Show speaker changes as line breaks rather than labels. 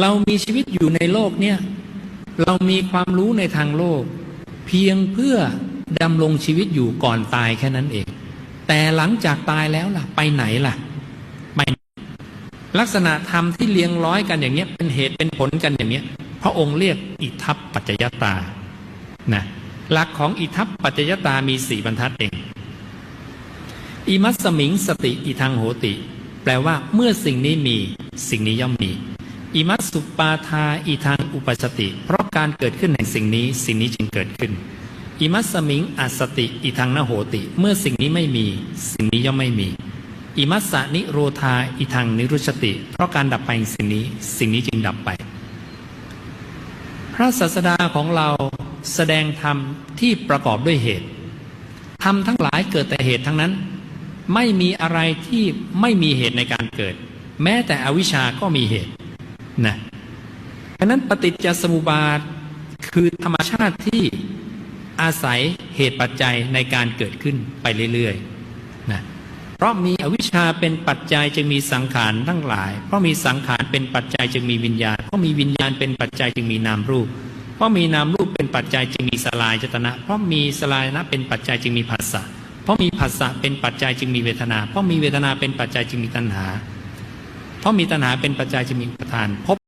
เรามีชีวิตอยู่ในโลกเนี่ยเรามีความรู้ในทางโลก เพียงเพื่อดำรงชีวิตอยู่ก่อนตายแค่นั้นเอง แต่หลังจากตายแล้วล่ะ ไปไหนล่ะไปลักษณะธรรมที่เลียงร้อยกันอย่างเนี้ยเป็นเหตุเป็นผลกันอย่างเนี้ยพระองค์เรียกอิทัปปัจจยตานะหลักของอิทัปปัจจยตามีสี่บรรทัดเองอิมัสสมิงสติอิทังโหติ แปลว่าเมื่อสิ่งนี้มีสิ่งนี้ย่อมมี อิมัสุปาทาอิทังอุปสติ เพราะการเกิดขึ้นแห่งสิ่งนี้ สิ่งนี้จึงเกิดขึ้นอิมัสมิงอัสติอิทังนโหติ เมื่อสิ่งนี้ไม่มี สิ่งนี้ย่อมไม่มีอิมัสสะนิโรธาอิทังนิรุชติ เพราะการดับไปสิ่งนี้ สิ่งนี้จึงดับไป พระศาสดาของเราแสดงธรรมที่ประกอบด้วยเหตุธรรมทั้งหลายเกิดแต่เหตุทั้งนั้น ไม่มีอะไรที่ไม่มีเหตุในการเกิด แม้แต่อวิชาก็มีเหตุ นะดังนั้นปฏิจจสมุปบาทคือธรรมชาติที่อาศัยเหตุปัจจัยในการเกิดขึ้นไปเรื่อยๆนะเพราะมีอวิชชาเป็นปัจจัยจึงมีสังขารทั้งหลาย เพราะมีสังขารเป็นปัจจัยจึงมีวิญญาณ เพราะมีวิญญาณเป็นปัจจัยจึงมีนามรูป เพราะมีนามรูปเป็นปัจจัยจึงมีสลายจตนะ เพราะมีสลายนะเป็นปัจจัยจึงมีผัสสะ เพราะมีผัสสะเป็นปัจจัยจึงมีเวทนา เพราะมีเวทนาเป็นปัจจัยจึงมีตัณหา เพราะมีตัณหาเป็นปัจจัยจึงมีประทานพบ